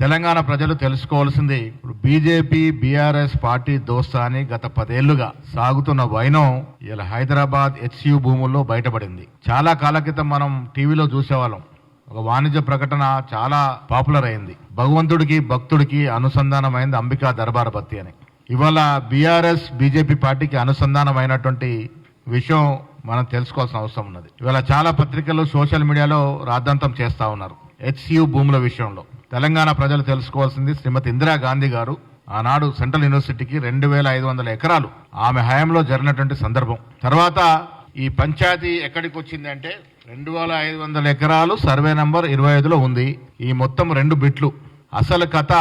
తెలంగాణ ప్రజలు తెలుసుకోవాల్సింది ఇప్పుడు బీజేపీ బీఆర్ఎస్ పార్టీ దోస్తాని గత పదేళ్ళుగా సాగుతున్న వైనం ఇలా హైదరాబాద్ హెచ్యు భూముల్లో బయటపడింది. చాలా కాల క్రితం మనం టీవీలో చూసేవాళ్ళం. ఒక వాణిజ్య ప్రకటన చాలా పాపులర్ అయింది. భగవంతుడికి భక్తుడికి అనుసంధానమైంది అంబికా దర్బార్ బత్తి అని. ఇవాళ బీఆర్ఎస్ బీజేపీ పార్టీకి అనుసంధానమైనటువంటి విషయం మనం తెలుసుకోవాల్సిన అవసరం ఉన్నది. ఇవాళ చాలా పత్రికలు సోషల్ మీడియాలో రాద్ధాంతం చేస్తూ ఉన్నారు హెచ్సియు భూముల విషయంలో. తెలంగాణ ప్రజలు తెలుసుకోవాల్సింది శ్రీమతి ఇందిరాగాంధీ గారు. ఆనాడు సెంట్రల్ యూనివర్సిటీకి రెండు వేల ఐదు వందల ఎకరాలు ఆమె హయాంలో జరిగినటువంటి సందర్భం. తర్వాత ఈ పంచాయతీ ఎక్కడికి వచ్చిందంటే రెండు వేల ఐదు వందల ఎకరాలు సర్వే నంబర్ ఇరవై ఐదులో ఉంది. ఈ మొత్తం రెండు బిట్లు. అసలు కథ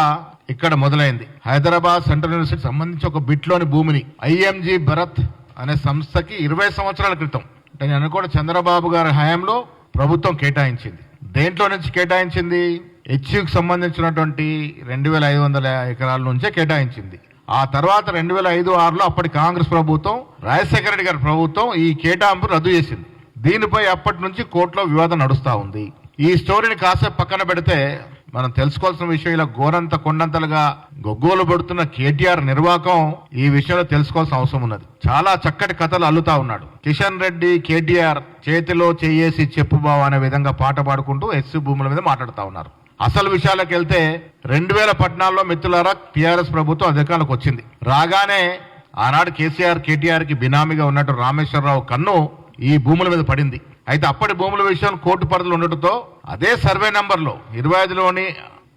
ఇక్కడ మొదలైంది. హైదరాబాద్ సెంట్రల్ యూనివర్సిటీ సంబంధించి ఒక బిట్లోని భూమిని ఐఎంజీ భరత్ అనే సంస్థకి ఇరవై సంవత్సరాల క్రితం. నేను అనుకోవడం చంద్రబాబు గారి హయాంలో ప్రభుత్వం కేటాయించింది. దేంట్లో నుంచి కేటాయించింది? హెచ్యుకి సంబంధించినటువంటి రెండు వేల ఐదు వందల ఎకరాల నుంచే కేటాయించింది. ఆ తర్వాత రెండు వేల ఐదు ఆరులో అప్పటి కాంగ్రెస్ ప్రభుత్వం రాజశేఖర రెడ్డి గారి ప్రభుత్వం ఈ కేటాయింపు రద్దు చేసింది. దీనిపై అప్పటి నుంచి కోర్టులో వివాదం నడుస్తూ ఉంది. ఈ స్టోరీని కాసేపు పక్కన పెడితే మనం తెలుసుకోవాల్సిన విషయం ఇలా గోరంత కొండంతలుగా గొగ్గోలు పడుతున్న కేటీఆర్ నిర్వాకం ఈ విషయంలో తెలుసుకోవాల్సిన అవసరం ఉన్నది. చాలా చక్కటి కథలు అల్లుతా ఉన్నాడు. కిషన్ రెడ్డి కేటీఆర్ చేతిలో చేయేసి చెప్పు బావ అనే విధంగా పాట పాడుకుంటూ ఎస్సీ భూముల మీద మాట్లాడుతూ ఉన్నారు. అసలు విషయాలకు వెళ్తే రెండు వేల పద్నాలుగులో మిత్రులారా టీఆర్ఎస్ ప్రభుత్వం అధికారంలోకి వచ్చింది. రాగానే ఆనాడు కేసీఆర్ కేటీఆర్కి బినామీగా ఉన్నట్టు రామేశ్వరరావు కన్ను ఈ భూముల మీద పడింది. అయితే అప్పటి భూముల విషయం కోర్టు పరిధిలో ఉండటంతో అదే సర్వే నంబర్లో ఇరవై ఐదులోని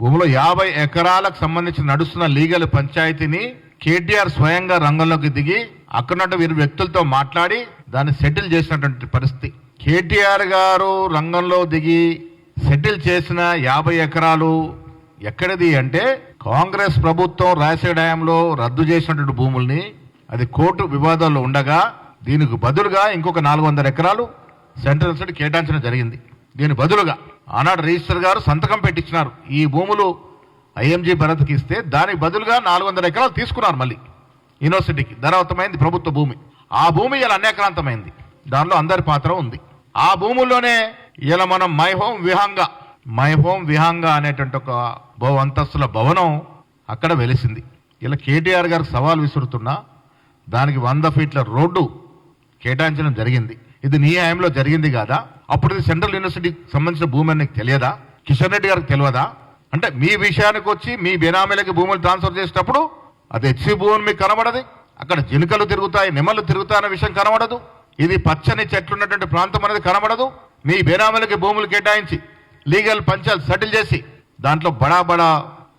భూమిలో యాభై ఎకరాలకు సంబంధించి నడుస్తున్న లీగల్ పంచాయతీని కేటీఆర్ స్వయంగా రంగంలోకి దిగి అక్కడ వీరు వ్యక్తులతో మాట్లాడి దాన్ని సెటిల్ చేసినటువంటి పరిస్థితి. కేటీఆర్ గారు రంగంలో దిగి సెటిల్ చేసిన యాభై ఎకరాలు ఎక్కడిది అంటే కాంగ్రెస్ ప్రభుత్వం రాసే డ్యాంలో రద్దు చేసినటువంటి భూముల్ని అది కోర్టు వివాదాల్లో ఉండగా దీనికి బదులుగా ఇంకొక నాలుగు వందల ఎకరాలు సెంట్రల్ సైడ్ కేటాయించడం జరిగింది. దీని బదులుగా ఆనాడు రిజిస్టర్ గారు సంతకం పెట్టించినారు. ఈ భూములు ఐఎంజీ భరత్కి ఇస్తే దానికి బదులుగా నాలుగు వందల ఎకరాలు తీసుకున్నారు మళ్ళీ. యూనివర్సిటీకి ధరవతమైంది ప్రభుత్వ భూమి. ఆ భూమి ఇలా అనేక్రాంతమైంది దానిలో అందరి పాత్ర ఉంది. ఆ భూముల్లోనే ఇలా మనం my home Vihanga my home Vihanga అనేటువంటి ఒక బహు అంతస్తుల భవనం అక్కడ వెలిసింది. ఇలా కేటీఆర్ గారికి సవాల్ విసురుతున్నా దానికి వంద ఫీట్ల రోడ్డు కేటాయించడం జరిగింది. ఇది నీ హయాంలో జరిగింది కాదా? అప్పుడు ఇది సెంట్రల్ యూనివర్సిటీకి సంబంధించిన భూమి అని నీకు తెలియదా? కిషన్ రెడ్డి గారికి తెలియదా? అంటే మీ విషయానికి వచ్చి మీ బెనామీలకి భూములు ట్రాన్స్ఫర్ చేసేటప్పుడు అది హెచ్సి భూమి మీకు కనబడదు అక్కడ జినుకలు తిరుగుతాయి నిమ్మలు తిరుగుతాయన్న విషయం కనబడదు ఇది పచ్చని చెట్లు ఉన్నటువంటి ప్రాంతం అనేది కనబడదు మీ బేనామీలకి భూములు కేటాయించి లీగల్ పంచాలు సెటిల్ చేసి దాంట్లో బడా బడా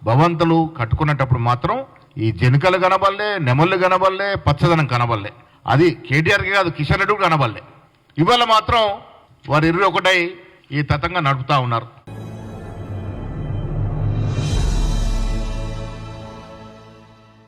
భవంతులు కట్టుకునేటప్పుడు మాత్రం ఈ జెనుకలు కనబడలే నెమళ్ళు కనబడలే పచ్చదనం కనబడలే. అది కేటీఆర్కి కాదు కిషన్ రెడ్డి కనబడలే. ఇవాళ మాత్రం వారు ఇరవై ఒకటై ఈ తతంగా నడుపుతా ఉన్నారు.